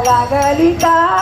लागली का?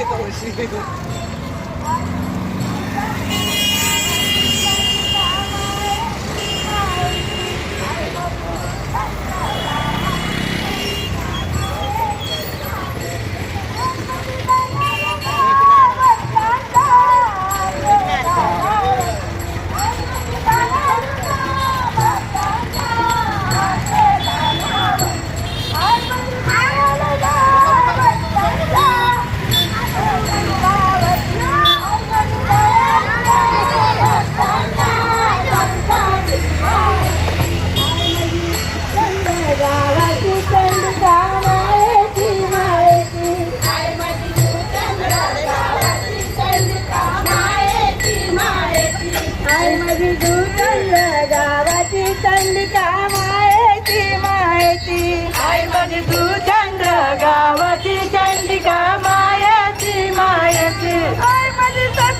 Ito, shit.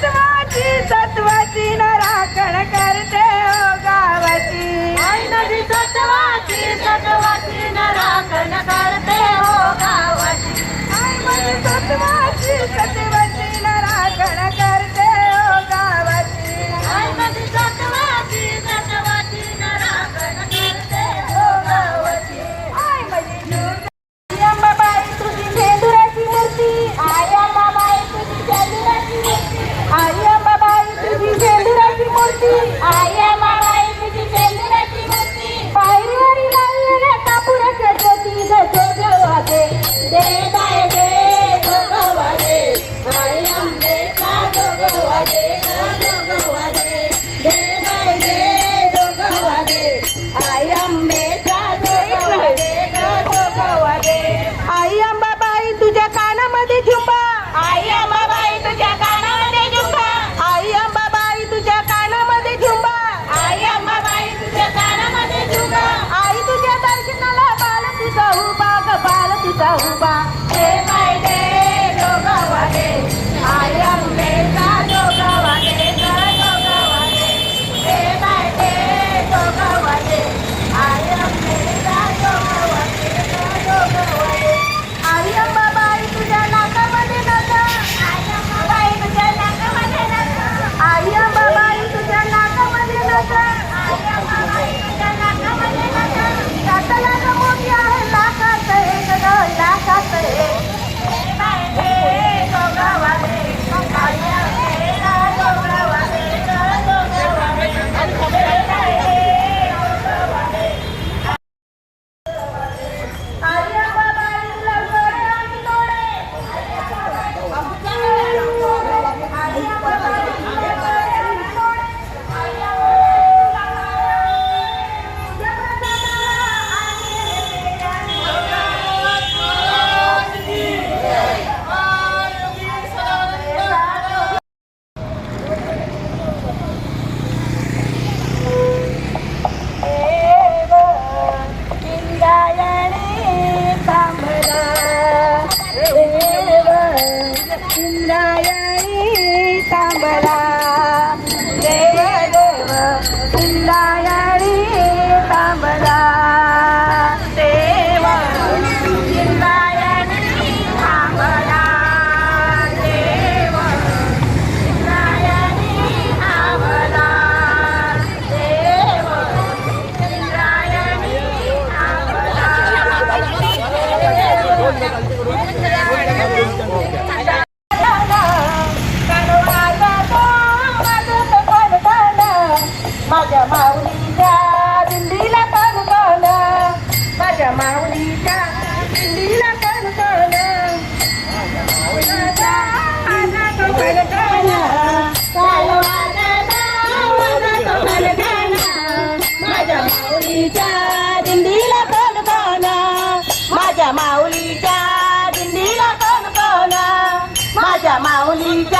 Mr. Ryan! माझ्या माऊलीच्या दिंडीला कणकण माझ्या माऊलीच्या दिंडीला कणकण माझ्या माऊलीच्या दिंडीला माझ्या माऊलीच्या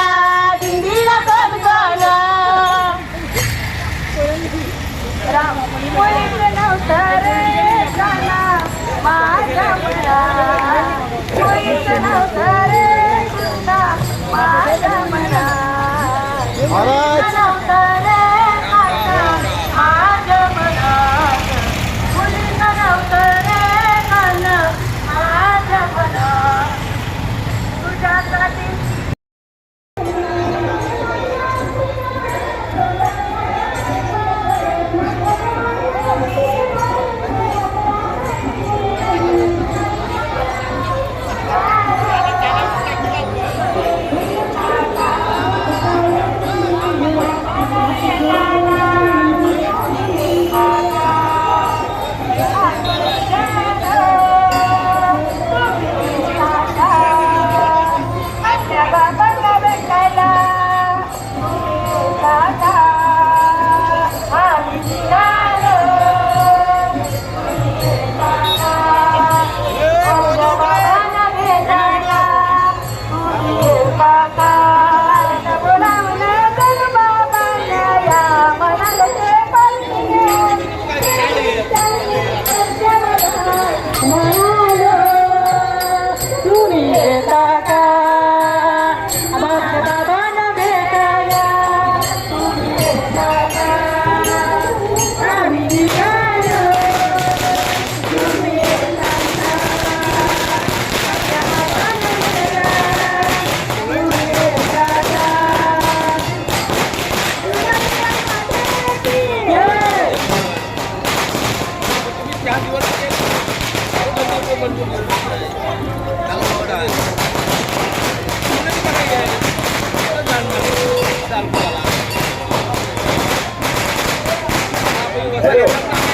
Adiós.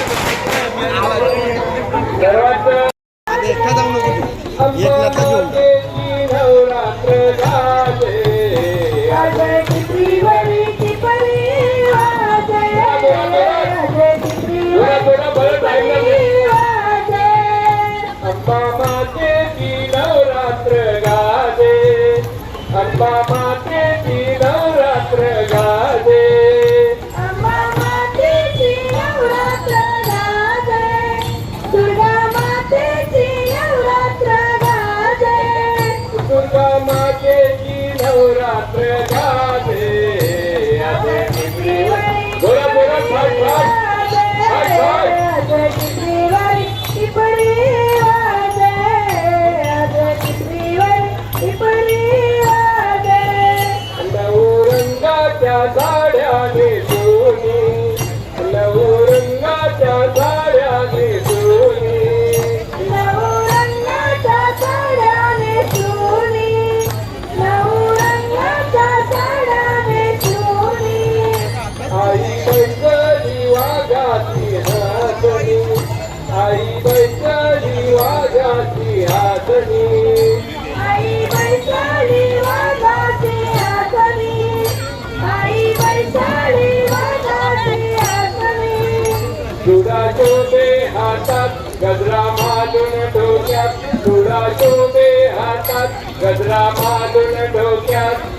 यात्रे Because I'm a good and